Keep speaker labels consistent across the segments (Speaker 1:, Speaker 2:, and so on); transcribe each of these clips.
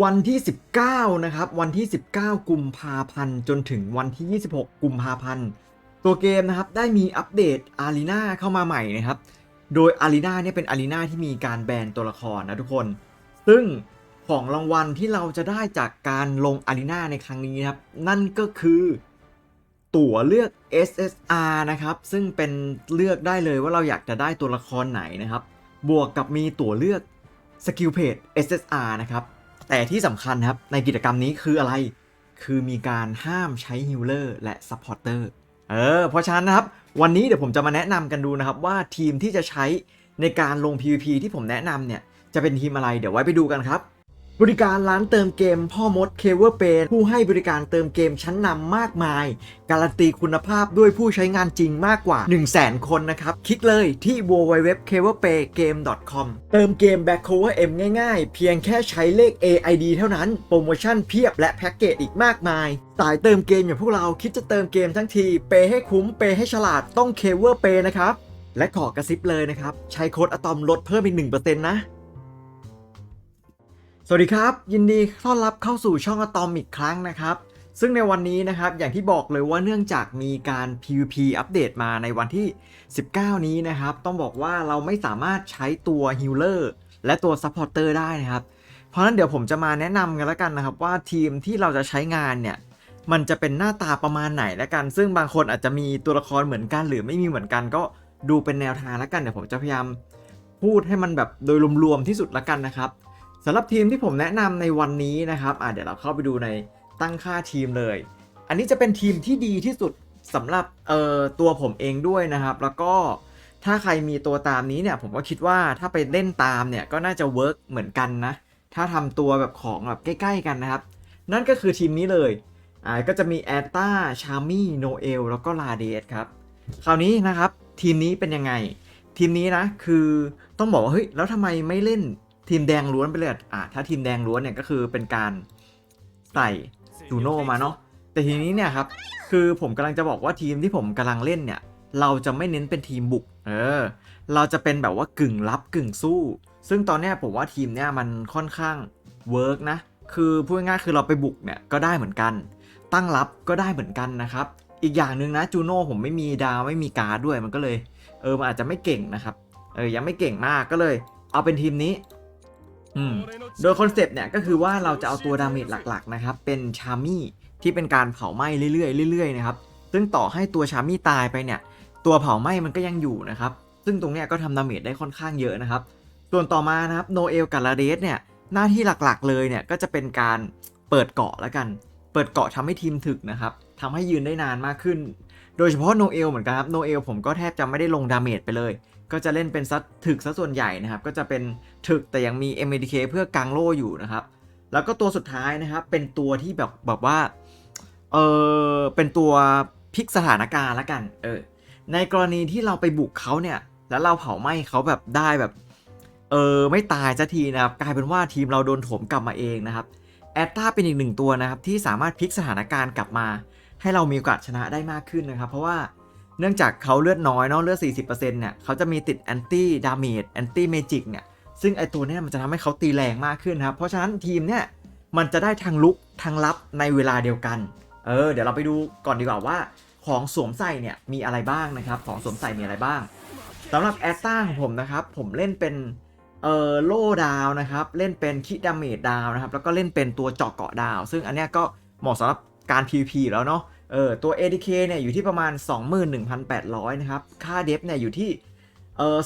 Speaker 1: วันที่ 19 นะครับ วันที่ 19 กุมภาพันธ์จนถึงวันที่ 26 กุมภาพันธ์ ตัวเกมนะครับได้มีอัปเดตอารีนาเข้ามาใหม่นะครับ โดยอารีนาเนี่ยเป็นอารีนาที่มีการแบนตัวละครนะทุกคน ซึ่งของรางวัลที่เราจะได้จากการลงอารีนาในครั้งนี้นะครับ นั่นก็คือ ตั๋วเลือก SSR นะครับ ซึ่งเป็นเลือกได้เลยว่าเราอยากจะได้ตัวละครไหนนะครับ บวกกับมีตั๋วเลือกสกิลเพจ SSR นะครับ แต่ที่สำคัญครับ ในกิจกรรมนี้คืออะไร คือมีการห้ามใช้ฮิลเลอร์และซัพพอร์เตอร์เออเพราะฉะนั้นนะครับ วันนี้เดี๋ยวผมจะมาแนะนำกันดูนะครับ ว่าทีมที่จะใช้ในการลง PVP ที่ผมแนะนำเนี่ย จะเป็นทีมอะไรเดี๋ยวไว้ไปดูกันครับ บริการร้านเติมเกมพ่อมดเคเวอร์เปผู้ให้บริการเติมเกมชั้นนำมากมาย การันตีคุณภาพด้วยผู้ใช้งานจริงมากกว่า 1 0 0 0 0แคนนะครับ คลิกเลยที่ www.caverpaygame.com เติมเกม Back Cover M ง่ายๆ เพียงแค่ใช้เลข AID เท่านั้น โปรโมชั่นเพียบและแพ็กเกจอีกมากมายสายเติมเกมอย่างพวกเราคิดจะเติมเกมทั้งที เปย์ให้คุ้มเปย์ให้ฉลาดต้อง c a v e r Pay นะครับและขอกระซิบเลยนะครับ ใช้โค้ดอะตอมลดเพิ่มอีก1%นะ สวัสดีครับ ยินดีต้อนรับเข้าสู่ช่องอะตอมอีกครั้งนะครับ ซึ่งในวันนี้นะครับอย่างที่บอกเลยว่าเนื่องจากมีการ PVP อัปเดตมาในวันที่ 19 นี้นะครับ ต้องบอกว่าเราไม่สามารถใช้ตัวฮิลเลอร์และตัวซัพพอร์เตอร์ได้นะครับ เพราะฉะนั้นเดี๋ยวผมจะมาแนะนำกันแล้วกันนะครับ ว่าทีมที่เราจะใช้งานเนี่ยมันจะเป็นหน้าตาประมาณไหนแล้วกัน ซึ่งบางคนอาจจะมีตัวละครเหมือนกันหรือไม่มีเหมือนกันก็ดูเป็นแนวทางแล้วกันเดี๋ยวผมจะพยายามพูดให้มันแบบโดยรวมๆที่สุดแล้วกันนะครับ สำหรับทีมที่ผมแนะนำในวันนี้นะครับอะเดี๋ยวเราเข้าไปดูในตั้งค่าทีมเลย อันนี้จะเป็นทีมที่ดีที่สุดสำหรับเอ่อตัวผมเองด้วยนะครับ แล้วก็ถ้าใครมีตัวตามนี้เนี่ยผมก็คิดว่าถ้าไปเล่นตามเนี่ยก็น่าจะเวิร์กเหมือนกันนะ ถ้าทำตัวแบบของแบบใกล้ ๆ กันนะครับ นั่นก็คือทีมนี้เลยอ่าก็จะมีแอตตาชามี่โนเอลแล้วก็ลาเดสครับ คราวนี้นะครับทีมนี้เป็นยังไง ทีมนี้นะคือต้องบอกว่าเฮ้ยแล้วทำไมไม่เล่น ทีมแดงล้วนไปเลยอะถ้าทีมแดงล้วนเนี่ยก็คือเป็นการใส่จูโน่มาเนาะแต่ทีนี้เนี่ยครับคือผมกำลังจะบอกว่าทีมที่ผมกำลังเล่นเนี่ยเราจะไม่เน้นเป็นทีมบุก เออ เราจะเป็นแบบว่ากึ่งรับกึ่งสู้ ซึ่งตอนเนี้ยผมว่าทีมเนี่ยมันค่อนข้างเวิร์กนะ คือพูดง่ายๆคือเราไปบุกเนี่ยก็ได้เหมือนกัน ตั้งรับก็ได้เหมือนกันนะครับ อีกอย่างหนึ่งนะจูโน่ผมไม่มีดาวไม่มีการ์ดด้วยมันก็เลย เออมันอาจจะไม่เก่งนะครับ เออยังไม่เก่งมากก็เลย เอาเป็นทีมนี้ โดยคอนเซปต์เนี่ยก็คือว่าเราจะเอาตัวดาเมจหลักๆนะครับเป็นชามี่ที่เป็นการเผาไหม้เรื่อยๆเรื่อยๆนะครับซึ่งต่อให้ตัวชามี่ตายไปเนี่ย ตัวเผาไหม้มันก็ยังอยู่นะครับ ซึ่งตรงเนี้ยก็ทำดาเมจได้ค่อนข้างเยอะนะครับ ส่วนต่อมานะครับโนเอลกับลาเดสเนี่ยหน้าที่หลักๆเลยเนี่ยก็จะเป็นการเปิดเกาะแล้วกัน เปิดเกาะทำให้ทีมถึกนะครับทำให้ยืนได้นานมากขึ้น โดยเฉพาะโนเอลเหมือนกันครับโนเอลผมก็แทบจะไม่ได้ลงดาเมจไปเลย ก็จะเล่นเป็นซัดถึกซะส่วนใหญ่นะครับ ก็จะเป็นถึกแต่ยังมี m อ d k เพื่อกางโล่อยู่นะครับ แล้วก็ตัวสุดท้ายนะครับเป็นตัวที่แบบแบบว่าเออเป็นตัวพลิกสถานการณ์ละกันเออในกรณีที่เราไปบุกเขาเนี่ย แล้วเราเผาไหม้เขาแบบได้แบบเออไม่ตายสักทีนะครับ กลายเป็นว่าทีมเราโดนโถมกลับมาเองนะครับแอตตาเป็นอีกหนึ่งตัวนะครับที่สามารถพลิกสถานการณ์กลับมา ให้เรามีโอกาสชนะได้มากขึ้นนะครับ เพราะว่า เนื่องจากเขาเลือดน้อยเนาะเลือด 40%เนี่ยเขาจะมีติดแอนตี้ดาเมจแอนตี้เมจิกเนี่ยซึ่งไอตัวเนี้ยมันจะทำให้เขาตีแรงมากขึ้นครับ เพราะฉะนั้นทีมเนี่ยมันจะได้ทางลุกทางลับในเวลาเดียวกัน เออ เดี๋ยวเราไปดูก่อนดีกว่าว่า ของสวมใส่เนี่ยมีอะไรบ้างนะครับ ของสวมใส่มีอะไรบ้างสำหรับแอตตาของผมนะครับ ผมเล่นเป็นเออโล่ดาวนะครับ เล่นเป็นคิดาเมจดาวนะครับ แล้วก็เล่นเป็นตัวเจาะเกาะดาว ซึ่งอันเนี้ยก็เหมาะสำหรับการ PVP แล้วเนาะ เออตัว ADK เนี่ยอยู่ที่ประมาณ 21,800 นะครับ ค่าเดฟเนี่ยอยู่ที่เออ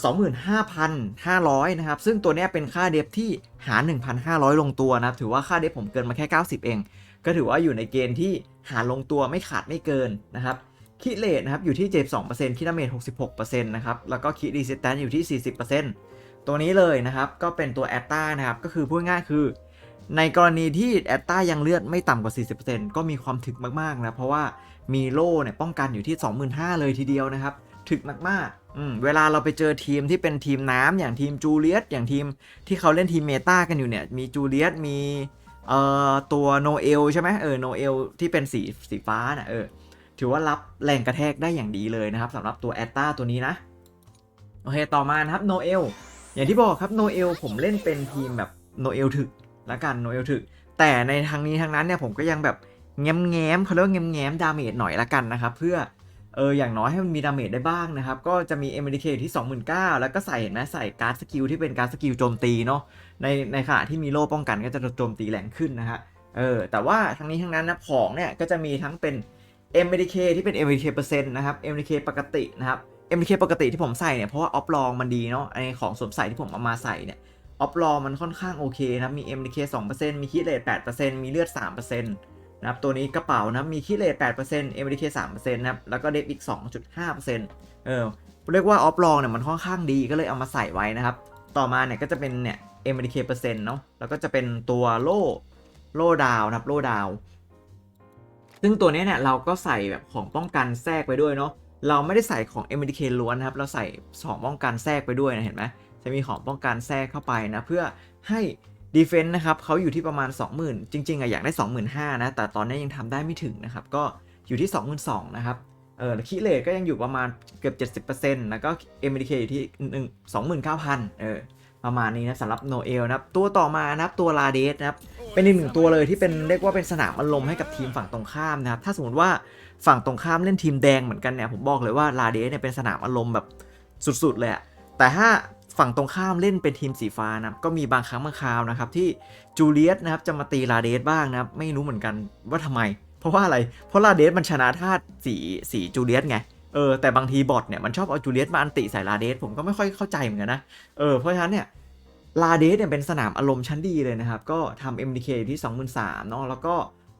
Speaker 1: 25,500 นะครับ ซึ่งตัวเนี้ยเป็นค่าเดฟที่หา1,500 ลงตัวนะครับ ถือว่าค่าเดฟผมเกินมาแค่ 90 เอง ก็ถือว่าอยู่ในเกณฑ์ที่หาลงตัวไม่ขาดไม่เกินนะครับคิเลทนะครับอยู่ที่ 72%คิดาเมจ66%นะครับ แล้วก็คิดีเซตันอยู่ที่ 40%ตัวนี้เลยนะครับ ก็เป็นตัวแอตตานะครับ ก็คือพูดง่ายคือ ในกรณีที่แอตตายังเลือดไม่ต่ำกว่า 40%ก็มีความถึกมากๆนะ เพราะว่ามีโล่เนี่ยป้องกันอยู่ที่ 25,000 เลยทีเดียวนะครับ ถึกมากๆอืมเวลาเราไปเจอทีมที่เป็นทีมน้ำอย่างทีมจูเลียสอย่างทีมที่เขาเล่นทีมเมตากันอยู่เนี่ย มีจูเลียสมีเอ่อตัวโนเอลใช่ไหมเออโนเอลที่เป็นสีสีฟ้าน่ะเออถือว่ารับแรงกระแทกได้อย่างดีเลยนะครับสำหรับตัวแอตตาตัวนี้นะ โอเค ต่อมานะครับโนเอลอย่างที่บอกครับโนเอลผมเล่นเป็นทีมแบบโนเอลถึก ละกันโนเอลถึก แต่ในทางนี้ทางนั้นเนี่ยผมก็ยังแบบแง้มแง้มๆเขาเรียกว่าแง้มแง้มๆดาเมจหน่อยละกันนะครับ เพื่อเอออย่างน้อยให้มันมีดาเมจได้บ้างนะครับ ก็จะมี m d k ที่ 29,000 แล้วก็ใส่เห็นไหมใส่การ์ดสกิลที่เป็นการ์ดสกิลโจมตีเนาะในในขณะที่มีโล่ป้องกันก็จะโจมตีแรงขึ้นนะฮะเออแต่ว่าทั้งนี้ทั้งนั้นนะของเนี่ยก็จะมีทั้งเป็น MDK ที่เป็น MDK เปอร์เซ็นต์นะครับ MDK ปกตินะครับ MDK ปกติที่ผมใส่เนี่ยเพราะว่าออฟลองมันดีเนาะไอของสวมใส่ที่ผมเอามาใส่เนี่ย ออฟลอมันค่อนข้างโอเคนะครับมี MDK 2%มีคิเลต8%มีเลือด 3%นะครับตัวนี้กระเป๋านะมีคิเลต8% MDK 3%นะครับแล้วก็เดฟอีก 2.5%เออเรียกว่าออฟลองเนี่ยมันค่อนข้างดีก็เลยเอามาใส่ไว้นะครับ ต่อมาเนี่ยก็จะเป็นเนี่ย MDK เปอร์เซ็นต์เนาะแล้วก็จะเป็นตัวโล่โล่ดาวนะครับโล่ดาว ซึ่งตัวนี้เนี่ยเราก็ใส่แบบของป้องกันแทรกไปด้วยเนาะเราไม่ได้ใส่ของ MDK ล้วนนะครับ เราใส่ของป้องกันแทรกไปด้วยนะเห็นไหม จะมีของป้องกันแทรกเข้าไปนะ เพื่อให้ Defense นะครับเขาอยู่ที่ประมาณ 20,000 จริงๆอะอยากได้ 25,000นะแต่ตอนนี้ยังทำได้ไม่ถึงนะครับ ก็อยู่ที่ 22,000นะครับเออคิเลตก็ยังอยู่ประมาณเกือบ70%แล้วก็ MDK อยู่ที่1 29,000เออประมาณนี้นะสำหรับโนเอลนะครับตัวต่อมานะครับตัวลาเดสนะครับเป็นอีกหนึ่งตัวเลยที่เป็นเรียกว่าเป็นสนามอารมณ์ให้กับทีมฝั่งตรงข้ามนะครับถ้าสมมติว่าฝั่งตรงข้ามเล่นทีมแดงเหมือนกันเนี่ยผมบอกเลยว่าลาเดสเนี่ยเป็นสนามอารมณ์แบบสุดๆเลยแต่ถ้า ฝั่งตรงข้ามเล่นเป็นทีมสีฟ้านะครับก็มีบางครั้งบางคราวนะครับที่จูเลียสนะครับจะมาตีลาเดสบ้างนะครับไม่รู้เหมือนกันว่าทำไม เพราะว่าอะไร เพราะลาเดสมันชนะธาตุสีสีจูเลียสไงเออแต่บางทีบอทเนี่ยมันชอบเอาจูเลียสมาอันติใส่ลาเดสผมก็ไม่ค่อยเข้าใจเหมือนกันนะเออเพราะฉะนั้นเนี่ยลาเดสเนี่ยเป็นสนามอารมณ์ชั้นดีเลยนะครับ ก็ทำ MDK อยู่ที่ 23,000เนาะแล้วก็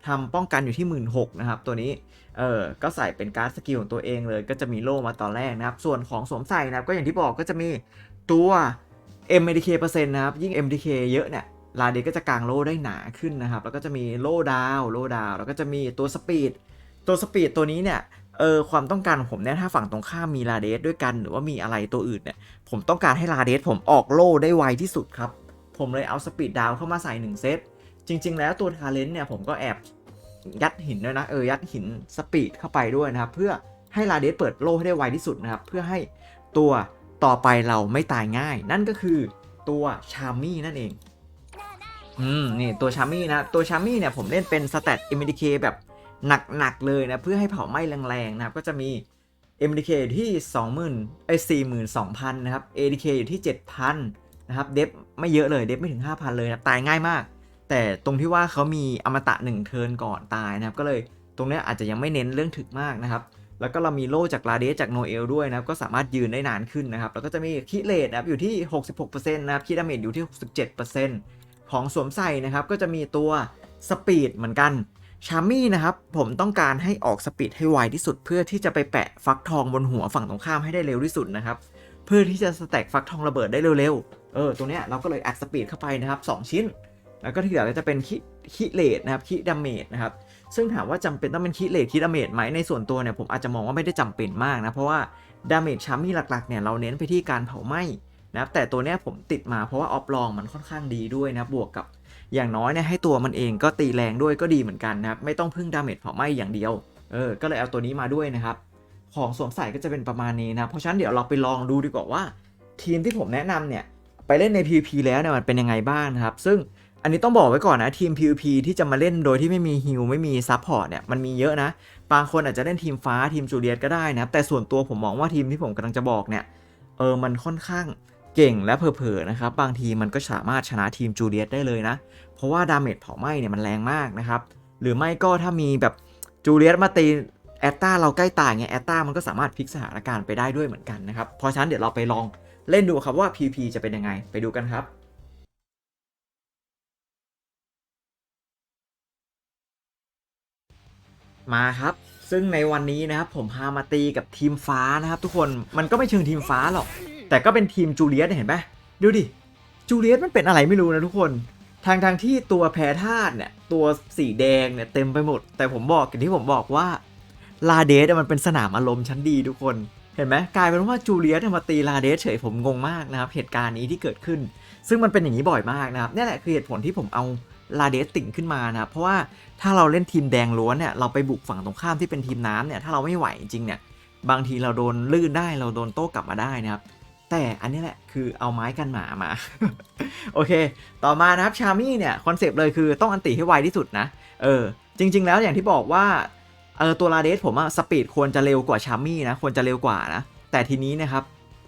Speaker 1: ทำป้องกันอยู่ที่ 16,000นะครับ ตัวนี้ เออก็ใส่เป็นการ์ดสกิลของตัวเองเลย ก็จะมีโล่มาตอนแรกนะครับ ส่วนของสวมใส่นะครับ ก็อย่างที่บอกก็จะมี ตัว MDK เปอร์เซ็นต์นะครับ ยิ่ง MDK เยอะเนี่ยลาเดสก็จะกางโล่ได้หนาขึ้นนะครับ แล้วก็จะมีโล่ดาวโล่ดาว แล้วก็จะมีตัวสปีด ตัวสปีดตัวนี้เนี่ย เออความต้องการของผมเนี่ย ถ้าฝั่งตรงข้ามมีลาเดสด้วยกัน หรือว่ามีอะไรตัวอื่นเนี่ย ผมต้องการให้ลาเดสผมออกโล่ได้ไวที่สุดครับ ผมเลยเอาสปีดดาวเข้ามาใส่ 1 เซต จริง ๆ แล้วตัวทาเลนต์เนี่ยผมก็แอบยัดหินด้วยนะ เออ ยัดหินสปีดเข้าไปด้วยนะครับ เพื่อให้ลาเดสเปิดโล่ให้ได้ไวที่สุดนะครับ เพื่อให้ตัว ต่อไปเราไม่ตายง่าย นั่นก็คือตัวชามี่นั่นเอง อืมนี่ตัวชามี่นะตัวชามี่เนี่ยผมเล่นเป็นสเตต MDK แบบหนักๆเลยนะ เพื่อให้เผาไหม้แรงๆนะครับ ก็จะมี MDK อยู่ที่ 20,000ไอ้42,000 นะครับ ADK อยู่ที่ 7,000 นะครับ เดฟไม่เยอะเลย เดฟไม่ถึง 5,000 เลยนะ ตายง่ายมาก แต่ตรงที่ว่าเขามีอมตะ 1 เทิร์นก่อนตายนะครับ ก็เลยตรงนี้อาจจะยังไม่เน้นเรื่องถึกมากนะครับ แล้วก็เรามีโล่จากลาเดสจากโนเอลด้วยนะครับ ก็สามารถยืนได้นานขึ้นนะครับ แล้วก็จะมีคิเลตนะครับอยู่ที่ 66%นะครับ คิดาเมจอยู่ที่ 67%ของสวมใส่นะครับ ก็จะมีตัวสปีดเหมือนกัน ชามี่นะครับ ผมต้องการให้ออกสปีดให้ไวที่สุด เพื่อที่จะไปแปะฟักทองบนหัวฝั่งตรงข้ามให้ได้เร็วที่สุดนะครับ เพื่อที่จะสแต็กฟักทองระเบิดได้เร็วๆ เออตัวเนี้ยเราก็เลยอัดสปีดเข้าไปนะครับ 2 ชิ้น แล้วก็ที่เหลือก็จะเป็นคิคิเลตนะครับ คิดาเมจนะครับ ซึ่งถามว่าจำเป็นต้องเป็นคิเลตคิดาเมจไหมในส่วนตัวเนี่ยผมอาจจะมองว่าไม่ได้จำเป็นมากนะ เพราะว่าดาเมจชามี่หลักๆเนี่ยเราเน้นไปที่การเผาไหม้นะครับแต่ตัวเนี้ยผมติดมาเพราะว่าออฟลองมันค่อนข้างดีด้วยนะบวกกับอย่างน้อยเนี่ยให้ตัวมันเองก็ตีแรงด้วยก็ดีเหมือนกันนะครับไม่ต้องพึ่งดาเมจเผาไหม้อย่างเดียวเออก็เลยเอาตัวนี้มาด้วยนะครับของสวมใส่ก็จะเป็นประมาณนี้นะเพราะฉะนั้นเดี๋ยวเราไปลองดูดีกว่าว่า ทีมที่ผมแนะนำเนี่ยไปเล่นใน PVP แล้วเนี่ยมันเป็นยังไงบ้างนะครับ ซึ่ง อันนี้ต้องบอกไว้ก่อนนะทีม PVP ที่จะมาเล่นโดยที่ไม่มีฮิลไม่มีซับพอร์ตเนี่ยมันมีเยอะนะ บางคนอาจจะเล่นทีมฟ้าทีมจูเลียตก็ได้นะ แต่ส่วนตัวผมมองว่าทีมที่ผมกำลังจะบอกเนี่ยเออมันค่อนข้างเก่งและเผลอๆนะครับบางทีมันก็สามารถชนะทีมจูเลียตได้เลยนะ เพราะว่าดาเมจเผาไหม้เนี่ยมันแรงมากนะครับหรือไม่ก็ถ้ามีแบบจูเลียตมาตีแอตตาเราใกล้ตายไงแอตตามันก็สามารถพลิกสถานการณ์ไปได้ด้วยเหมือนกันนะครับเพราะฉะนั้นเดี๋ยวเราไปลองเล่นดูครับว่า PP จะเป็นยังไงไปดูกันครับ มาครับ ซึ่งในวันนี้นะครับผมพามาตีกับทีมฟ้านะครับ ทุกคนมันก็ไม่เชิงทีมฟ้าหรอก แต่ก็เป็นทีมจูเลียสเห็นไหมดูดิจูเลียสมันเป็นอะไรไม่รู้นะทุกคนทางทางที่ตัวแพ้ธาตุเนี่ยตัวสีแดงเนี่ยเต็มไปหมด แต่ผมบอกอย่างที่ผมบอกว่าลาเดสมันเป็นสนามอารมณ์ชั้นดีทุกคนเห็นไหมกลายเป็นว่าจูเลียสมาตีลาเดสเฉยผมงงมากนะครับเหตุการณ์นี้ที่เกิดขึ้น ซึ่งมันเป็นอย่างนี้บ่อยมากนะครับนี่แหละคือเหตุผลที่ผมเอา ลาเดสติ่งขึ้นมานะครับเพราะว่าถ้าเราเล่นทีมแดงล้วนเนี่ยเราไปบุกฝั่งตรงข้ามที่เป็นทีมน้ำเนี่ยถ้าเราไม่ไหวจริงเนี่ยบางทีเราโดนลื่นได้เราโดนโต้กลับมาได้นะครับ แต่อันนี้แหละคือเอาไม้กันหมามา โอเค ต่อมานะครับชามี่เนี่ยคอนเซปต์เลยคือต้องอันติให้ไวที่สุดนะเออจริง ๆ แล้วอย่างที่บอกว่าเออตัวลาเดสผมอะสปีดควรจะเร็วกว่าชามี่นะควรจะเร็วกว่านะแต่ทีนี้นะครับ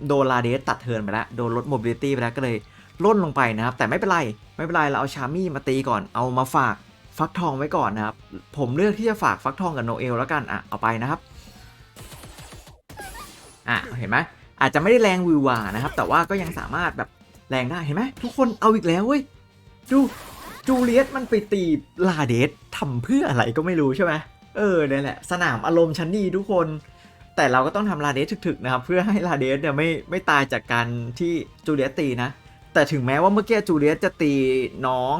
Speaker 1: โดนลาเดสตัดเทินไปแล้วโดนลดโมบิลิตี้ไปแล้วก็เลย ล่นลงไปนะครับ แต่ไม่เป็นไรไม่เป็นไรเราเอาชามี่มาตีก่อนเอามาฝากฟักทองไว้ก่อนนะครับ ผมเลือกที่จะฝากฟักทองกับโนเอลแล้วกันอะเอาไปนะครับอะเห็นไหมอาจจะไม่ได้แรงวิววานะครับ แต่ว่าก็ยังสามารถแบบแรงได้เห็นไหมทุกคนเอาอีกแล้วเว้ยดูจูเลียสมันไปตีลาเดสทำเพื่ออะไรก็ไม่รู้ใช่ไหมเออเนี่ยแหละ สนามอารมณ์ชั้นดีทุกคน แต่เราก็ต้องทำลาเดสถึกๆนะครับ เพื่อให้ลาเดสเนี่ยไม่ไม่ตายจากการที่จูเลียสตีนะ แต่ถึงแม้ว่าเมื่อกี้จูเลียสจะตีน้อง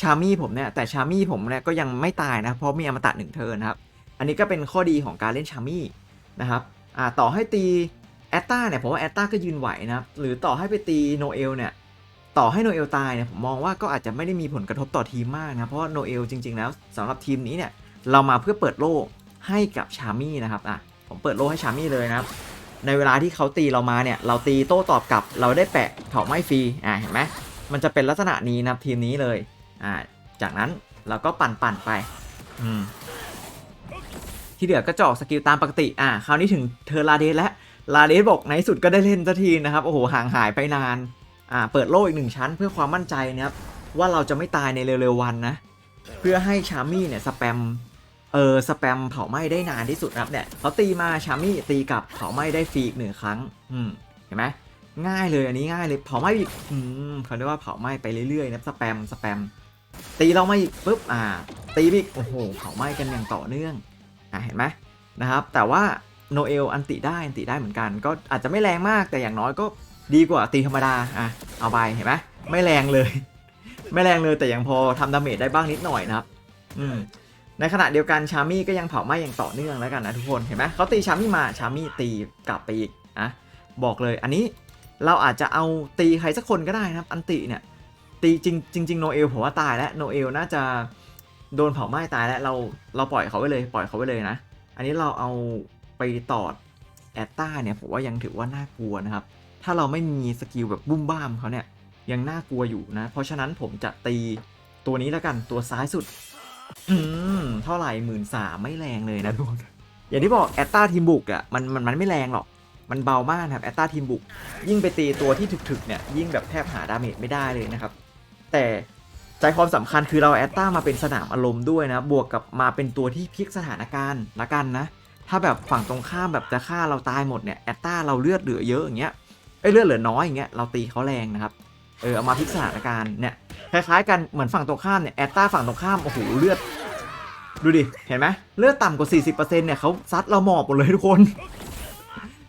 Speaker 1: ชามี่ผมเนี่ยแต่ชามี่ผมเนี่ยก็ยังไม่ตายนะเพราะมีอมตะหนึ่งเทิร์นะครับ อันนี้ก็เป็นข้อดีของการเล่นชามี่นะครับอ่าต่อให้ตีแอตตาเนี่ยผมว่าแอตตาก็ยืนไหวนะครับหรือต่อให้ไปตีโนเอลเนี่ยต่อให้โนเอลตายเนี่ยผมมองว่าก็อาจจะไม่ได้มีผลกระทบต่อทีมมากนะเพราะโนเอลจริงๆแล้วสำหรับทีมนี้เนี่ยเรามาเพื่อเปิดโล่ให้กับชามี่นะครับอะผมเปิดโล่ให้ชามี่เลยนะครับ ในเวลาที่เขาตีเรามาเนี่ย เราตีโต้ตอบกลับ เราได้แปะเผาไหม้ฟรี อ่าเห็นไหมมันจะเป็นลักษณะนี้นะทีมนี้เลย อ่า จากนั้นเราก็ปั่นปั่นๆไป อืม ที่เหลือก็จะอกสกิลตามปกติ อ่า คราวนี้ถึงเทอลาเดสแล้ว ลาเดสบอกในสุดก็ได้เล่นสักทีนะครับ โอ้โห ห่างหายไปนาน อ่า เปิดโล่อีกหนึ่งชั้นเพื่อความมั่นใจนะครับ ว่าเราจะไม่ตายในเร็วๆวันนะ เพื่อให้ชามี่เนี่ยสแปม เออสแปมเผาไหม้ได้นานที่สุดนะครับเนี่ยเขาตีมาชามี่ตีกลับเผาไหม้ได้ฟรีอีกหนึ่งครั้ง อืมเห็นไหมง่ายเลยอันนี้ง่ายเลยเผาไหม้อีกอืมเขาเรียกว่าเผาไหม้ไปเรื่อยๆนะสแปมสแปม ตีเรามาอีกปุ๊บอ่า ตีอีกโอ้โหเผาไหม้กันอย่างต่อเนื่องอ่าเห็นไหมนะครับ แต่ว่าโนเอลอันติได้อันติได้เหมือนกัน ก็อาจจะไม่แรงมากแต่อย่างน้อยก็ดีกว่าตีธรรมดาอะเอาไปเห็นไหมไม่แรงเลย ไม่แรงเลยแต่ยังพอทำดาเมจได้บ้างนิดหน่อยนะครับ อืม ในขณะเดียวกันชามี่ก็ยังเผาไหม้อย่างต่อเนื่องแล้วกันนะทุกคนเห็นไหมเขาตีชามี่มาชามี่ตีกลับไปอีกอะบอกเลยอันนี้เราอาจจะเอาตีใครสักคนก็ได้นะครับ อันติเนี่ยตีจริงจริงโนเอลผมว่าตายแล้วโนเอลน่าจะโดนเผาไหม้ตายแล้วเราเราปล่อยเขาไว้เลยปล่อยเขาไว้เลยนะ อันนี้เราเอาไปตอดแอตตาเนี่ยผมว่ายังถือว่าน่ากลัวนะครับ ถ้าเราไม่มีสกิลแบบบุ้มบ้ามเขาเนี่ยยังน่ากลัวอยู่นะ เพราะฉะนั้นผมจะตีตัวนี้แล้วกันตัวซ้ายสุด อืมเท่าไหร่หมื่นสามไม่แรงเลยนะทุกคนอย่างที่บอกแอตตาทีมบุกอะมันมันมันไม่แรงหรอก มันเบามากครับแอตตาทีมบุก ยิ่งไปตีตัวที่ถึกๆเนี่ยยิ่งแบบแทบหาดาเมจไม่ได้เลยนะครับ แต่ใจความสำคัญคือเราแอตตามาเป็นสนามอารมณ์ด้วยนะ บวกกับมาเป็นตัวที่พลิกสถานการณ์ละกันนะ ถ้าแบบฝั่งตรงข้ามแบบจะฆ่าเราตายหมดเนี่ยแอตตาเราเลือดเหลือเยอะอย่างเงี้ยเอ้ยเลือดเหลือน้อยอย่างเงี้ยเราตีเขาแรงนะครับเออเอามาพลิกสถานการณ์เนี่ย คล้ายๆกันเหมือนฝั่งตรงข้ามเนี่ยแอตตาฝั่งตรงข้ามโอ้โหเลือด ดูดิ เห็นไหมเลือดต่ำกว่า 40%เนี่ยเขาซัดเราหมอบหมดเลยทุกคน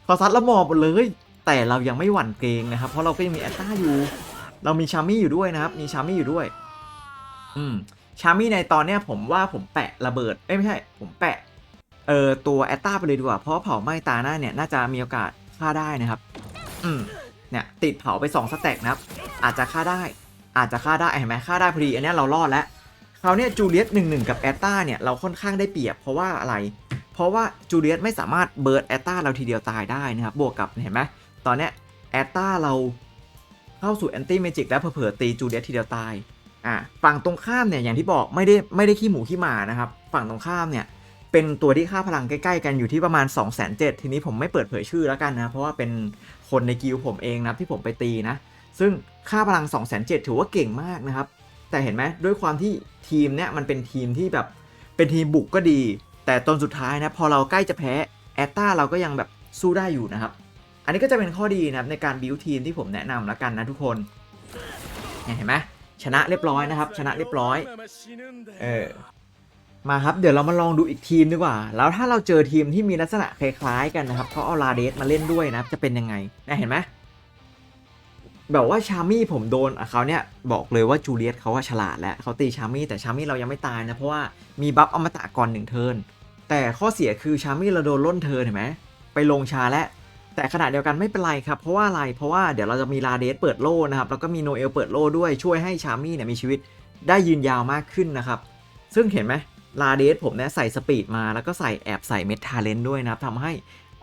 Speaker 1: เขาซัดเราหมอบหมดเลย แต่เรายังไม่หวั่นเกรงนะครับ เพราะเราก็ยังมีแอตตาอยู่ เรามีชามี่อยู่ด้วยนะครับ มีชามี่อยู่ด้วย อืมชามี่ในตอนเนี้ยผมว่าผมแปะระเบิดเอ้ยไม่ใช่ ผมแปะเอ่อตัวแอตตาไปเลยดีกว่า เพราะเผาไหม้ตาหน้าเนี่ยน่าจะมีโอกาสฆ่าได้นะครับ อืมเนี่ยติดเผาไป2สแต็กนะครับ อาจจะฆ่าได้ อาจจะฆ่าได้เห็นไหมฆ่าได้พอดีอันนี้เรารอดแล้วคราวนี้จูเลียสหนึ่งหนึ่งกับแอตตาเนี่ยเราค่อนข้างได้เปรียบเพราะว่าอะไร เพราะว่าจูเลียสไม่สามารถเบิร์ดแอตตาเราทีเดียวตายได้นะครับบวกกับเห็นไหมตอนเนี้ยแอตตาเราเข้าสู่แอนตี้เมจิกแล้วเผลอๆตีจูเลียสทีเดียวตายอะฝั่งตรงข้ามเนี่ยอย่างที่บอกไม่ได้ไม่ได้ขี้หมูขี้หมานะครับฝั่งตรงข้ามเนี่ยเป็นตัวที่ค่าพลังใกล้ๆกันอยู่ที่ประมาณ2 7 0 0 0ทีนี้ผมไม่เปิดเผยชื่อแล้วกันนะ เพราะว่าเป็นคนในกิลผมเองนะที่ผมไปตีนะ ซึ่งค่าพลัง 2 7 0 0 0ถือว่าเก่งมากนะครับ แต่เห็นไหมด้วยความที่ทีมเนี้ยมันเป็นทีมที่แบบเป็นทีมบุกก็ดี แต่ตอนสุดท้ายนะพอเราใกล้จะแพ้แอตตาเราก็ยังแบบสู้ได้อยู่นะครับ อันนี้ก็จะเป็นข้อดีนะครับในการบิวทีมที่ผมแนะนำแล้วกันนะทุกคนเห็นไหมชนะเรียบร้อยนะครับ ชนะเรียบร้อยเออมาครับเดี๋ยวเรามาลองดูอีกทีมดีกว่า แล้วถ้าเราเจอทีมที่มีลักษณะคล้ายๆกันนะครับเขาเอาลาเดสมาเล่นด้วยนะจะเป็นยังไงนะเห็นไหม แบบว่าชามี่ผมโดนอะเขาเนี่ยบอกเลยว่าจูเลียสเขาว่าฉลาดแล้วเขาตีชามี่แต่ชามี่เรายังไม่ตายนะเพราะว่ามีบัฟอมตะก่อนหนึ่งเทิร์นแต่ข้อเสียคือชามี่เราโดนล่นเทิร์นเห็นไหมไปลงชาแล้วแต่ขณะเดียวกันไม่เป็นไรครับ เพราะว่าอะไรเพราะว่าเดี๋ยวเราจะมีลาเดสเปิดโล่นะครับแล้วก็มีโนเอลเปิดโล่ด้วยช่วยให้ชามี่เนี่ยมีชีวิตได้ยืนยาวมากขึ้นนะครับ ซึ่งเห็นไหมลาเดสผมเนี่ยใส่สปีดมาแล้วก็ใส่แอบใส่เมทาเลนด้วยนะครับทำให้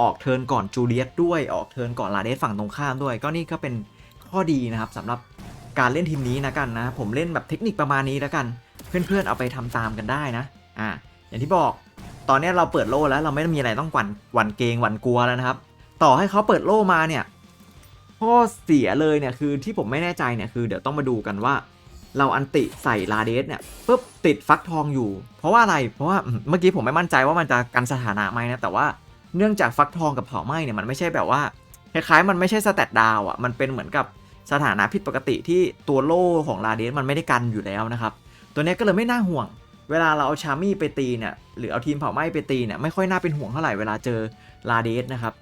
Speaker 1: ออกเทิร์นก่อนจูเลียตด้วยออกเทิร์นก่อนลาเดสฝั่งตรงข้ามด้วย ก็นี่ก็เป็น ข้อดีนะครับสำหรับการเล่นทีมนี้นะกันนะ ผมเล่นแบบเทคนิคประมาณนี้แล้วกัน เพื่อนๆเอาไปทำตามกันได้นะอ่าอย่างที่บอกตอนนี้เราเปิดโล่แล้วเราไม่มีอะไรต้องหวั่นหวั่นเกงหวั่นกลัวแล้วนะครับ ต่อให้เขาเปิดโล่มาเนี่ยข้อเสียเลยเนี่ยคือที่ผมไม่แน่ใจเนี่ยคือเดี๋ยวต้องมาดูกันว่า เราอันติใส่ลาเดสเนี่ยปุ๊บติดฟักทองอยู่ เพราะว่าอะไรเพราะว่าเมื่อกี้ผมไม่มั่นใจว่ามันจะกันสถานะไหมนะแต่ว่าเนื่องจากฟักทองกับเผาไหม้เนี่ยมันไม่ใช่แบบว่าคล้ายๆมันไม่ใช่สแตตดาวอะมันเป็นเหมือนกับ สถานะผิดปกติที่ตัวโล่ของลาเดสมันไม่ได้กันอยู่แล้วนะครับ ตัวนี้ก็เลยไม่น่าห่วง เวลาเราเอาชามี่ไปตีเนี่ยหรือเอาทีมเผาไหม้ไปตีเนี่ยไม่ค่อยน่าเป็นห่วงเท่าไหร่เวลาเจอลาเดสนะครับ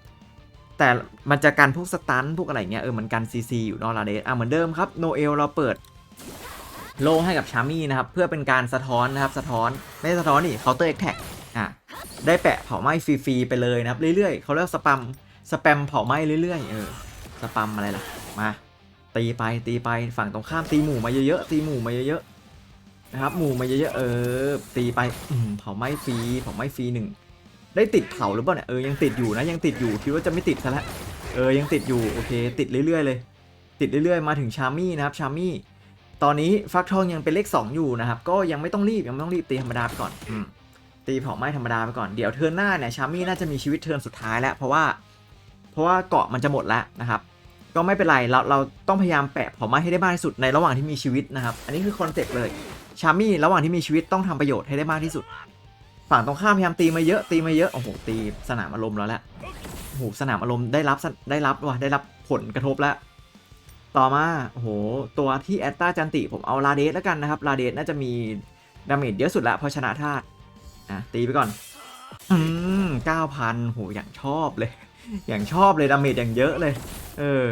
Speaker 1: แต่มันจะกันพวกสตันพวกอะไรเงี้ยเออมันกันซีซีอยู่นอลาเดสอะเหมือนเดิมครับโนเอลเราเปิดโลให้กับชามี่นะครับเพื่อเป็นการสะท้อนนะครับสะท้อนไม่สะท้อนนี่เคาน์เตอร์เอ็กแท็กอะได้แปะเผาไหม้ฟรีๆไปเลยนะครับเรื่อยๆเขาเรียกสปัมสแปมเผาไหม้เรื่อยๆเออสปัมอะไรล่ะมา ตีไปตีไปฝั่งตรงข้ามตีหมู่มาเยอะๆตีหมู่มาเยอะๆนะครับหมู่มาเยอะๆเออตีไปอืเผาไม้ฟรีเผาไม้ฟรีหนึ่งได้ติดเผาหรือเปล่าเนี่ยเออยังติดอยู่นะยังติดอยู่คิดว่าจะไม่ติดซะแล้วเออยังติดอยู่โอเค ติดเรื่อยๆเลย ติดเรื่อยๆมาถึงชามี่นะครับชามี่ตอนนี้ฟักทองยังเป็นเลข 2 อยู่นะครับ ก็ยังไม่ต้องรีบยังไม่ต้องรีบตีธรรมดาไปก่อนอตีเผาไม้ธรรมดาไปก่อนเดี๋ยวเทิร์นหน้าเนี่ยชามี่น่าจะมีชีวิตเทิร์นสุดท้ายแล้วเพราะว่า เพราะว่าเกาะมันจะหมดแล้วนะครับ ก็ไม่เป็นไรเราเราต้องพยายามแปะเผาไม้ให้ได้มากที่สุดในระหว่างที่มีชีวิตนะครับ อันนี้คือคอนเซ็ปต์เลยชามี่ระหว่างที่มีชีวิตต้องทำประโยชน์ให้ได้มากที่สุด ฝั่งตรงข้ามพยายามตีมาเยอะตีมาเยอะโอ้โหตีสนามอารมณ์แล้วแหละโอ้โหสนามอารมณ์ได้รับได้รับว่ะได้รับผลกระทบแล้ว ต่อมาโอ้โหตัวที่แอตตาจันติผมเอาลาเดสแล้วกันนะครับลาเดสน่าจะมีดาเมจเยอะสุดละเพราะชนะธาตุอะตีไปก่อนอืมเก้าพันโหอย่างชอบเลย อย่างชอบเลยดาเมจอย่างเยอะเลย เออ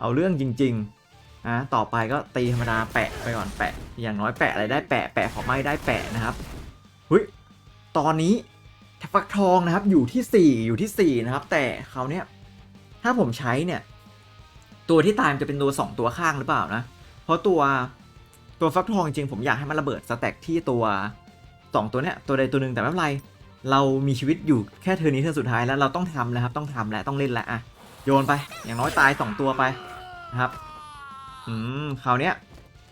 Speaker 1: เอาเรื่องจริงๆอะต่อไปก็ตีธรรมดาแปะไปก่อนแปะ อย่างน้อยแปะอะไรได้แปะแปะขอไม่ได้แปะนะครับเฮ้ยตอนนี้ฟักทองนะครับอยู่ที่ 4 อยู่ที่ 4 นะครับ แต่เขาเนี้ยถ้าผมใช้เนี่ย ตัวที่ตายมันจะเป็นตัว 2 ตัวข้างหรือเปล่านะ เพราะตัวตัวฟักทองจริงผมอยากให้มันระเบิดสแต็กที่ตัว 2 ตัวเนี้ยตัวใดตัวหนึ่งแต่ไม่เป็นไร เรามีชีวิตอยู่แค่เทอร์นี้เทอร์สุดท้ายแล้วเราต้องทำแล้วครับต้องทำแล้วต้องเล่นแล้วอะโยนไปอย่างน้อยตาย 2 ตัวไปนะครับอืมคราวเนี้ย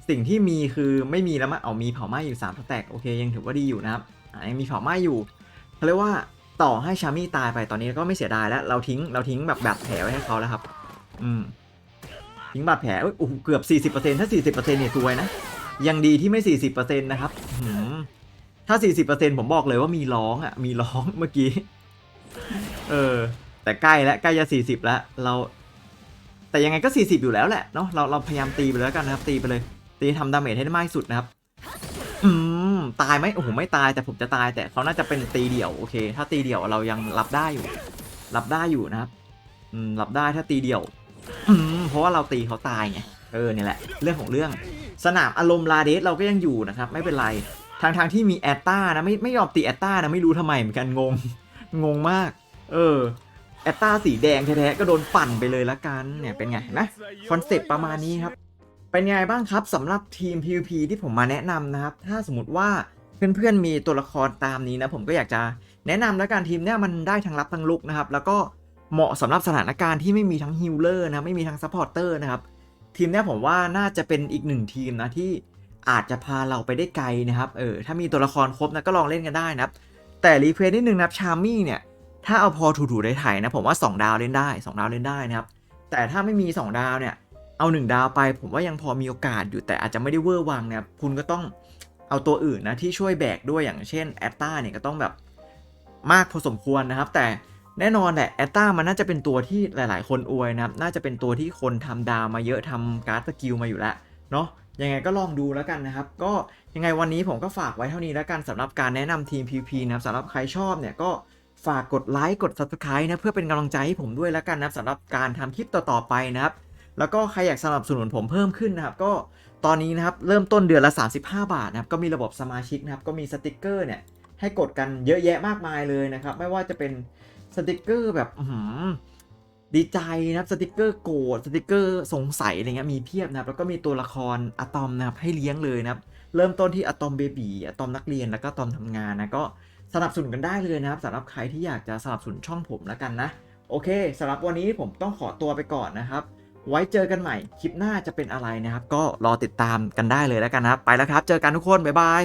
Speaker 1: สิ่งที่มีคือไม่มีแล้วมั้งเอามีเผาไหม้อยู่3สแตกโอเคยังถือว่าดีอยู่นะครับอะยังมีเผาไหม้อยู่เขาเรียกว่าต่อให้ชามี่ตายไปตอนนี้ก็ไม่เสียดายแล้วเราทิ้งเราทิ้งแบบแบบแผลไว้ให้เขาแล้วครับ อืมทิ้งบาดแผลเอ้ยโอ้โหเกือบ 40%ถ้า 40%เนี่ยซวยนะยังดีที่ไม่ 40%นะครับหืม ถ้า 40%ผมบอกเลยว่ามีร้องอะ มีร้องเมื่อกี้ เออ แต่ใกล้แล้วใกล้จะ40 แล้ว เรา แต่ยังไงก็ 40 อยู่แล้วแหละเนาะ เราเราพยายามตีไปเลยแล้วกันนะครับ ตีไปเลย ตีทำดาเมจให้ได้มากที่สุดนะครับ อืม ตายไหมโอ้โห ไม่ตาย แต่ผมจะตาย แต่เขาน่าจะเป็นตีเดี่ยว โอเค ถ้าตีเดี่ยวเรายังรับได้อยู่ รับได้อยู่นะครับ อืม รับได้ถ้าตีเดี่ยว อืม เพราะว่าเราตีเขาตายไง เออเนี่ยแหละ เรื่องของเรื่อง สนามอารมณ์ลาเดสเราก็ยังอยู่นะครับ ไม่เป็นไร ทางทางที่มีแอตตานะไม่ไม่ยอมตีแอตตานะไม่รู้ทำไมเหมือนกันงงงงมาก เออแอตตาสีแดงแท้ๆก็โดนปั่นไปเลยละกันเนี่ยเป็นไงนะคอนเซปต์ประมาณนี้ครับ เป็นไงบ้างครับสำหรับทีม PVP ที่ผมมาแนะนำนะครับ ถ้าสมมติว่าเพื่อนๆมีตัวละครตามนี้นะ ผมก็อยากจะแนะนำแล้วกันทีมเนี้ยมันได้ทั้งรับทั้งลุกนะครับ แล้วก็เหมาะสำหรับสถานการณ์ที่ไม่มีทั้งฮิลเลอร์นะไม่มีทั้งซัพพอร์เตอร์นะครับทีมเนี้ยผมว่าน่าจะเป็นอีกหนึ่งทีมนะที่ อาจจะพาเราไปได้ไกลนะครับ เออ ถ้ามีตัวละครครบนะก็ลองเล่นกันได้นะครับ แต่รีเควสนิดนึงนะครับชามี่เนี่ย ถ้าเอาพอถูๆได้ถ่ายนะ ผมว่า 2 ดาวเล่นได้ 2 ดาวเล่นได้นะครับ แต่ถ้าไม่มี 2 ดาวเนี่ย เอา 1 ดาวไป ผมว่ายังพอมีโอกาสอยู่แต่อาจจะไม่ได้เวอร์วังนะครับ คุณก็ต้องเอาตัวอื่นนะที่ช่วยแบกด้วยอย่างเช่นแอตตาเนี่ยก็ต้องแบบมากพอสมควรนะครับ แต่แน่นอนแหละแอตตามันน่าจะเป็นตัวที่หลาย ๆ คนอวยนะครับ น่าจะเป็นตัวที่คนทำดาวมาเยอะทำการ์ดสกิลมาอยู่แล้วเนาะ ยังไงก็ลองดูแล้วกันนะครับ ก็ยังไงวันนี้ผมก็ฝากไว้เท่านี้แล้วกันสำหรับการแนะนำทีม PP นะครับสำหรับใครชอบเนี่ยก็ฝากกดไลค์กด Subscribe นะเพื่อเป็นกำลังใจให้ผมด้วยแล้วกันนะครับสำหรับการทำคลิปต่อๆไปนะครับแล้วก็ใครอยากสนับสนุนผมเพิ่มขึ้นนะครับ ก็ตอนนี้นะครับเริ่มต้นเดือนละ 35 บาทนะครับก็มีระบบสมาชิกนะครับก็มีสติกเกอร์เนี่ยให้กดกันเยอะแยะมากมายเลยนะครับ ไม่ว่าจะเป็นสติกเกอร์แบบ ดีใจนะครับสติกเกอร์โกรธสติกเกอร์สงสัยอะไรเงี้ยมีเพียบนะครับแล้วก็มีตัวละครอะตอมนะครับให้เลี้ยงเลยนะครับเริ่มต้นที่อะตอมเบบีอะตอมนักเรียนแล้วก็อะตอมทำงานนะก็สนับสนุนกันได้เลยนะครับสำหรับใครที่อยากจะสนับสนุนช่องผมแล้วกันนะ โอเคสำหรับวันนี้ผมต้องขอตัวไปก่อนนะครับ ไว้เจอกันใหม่คลิปหน้าจะเป็นอะไรนะครับ ก็รอติดตามกันได้เลยแล้วกันนะครับ ไปแล้วครับ เจอกันทุกคนบ๊ายบาย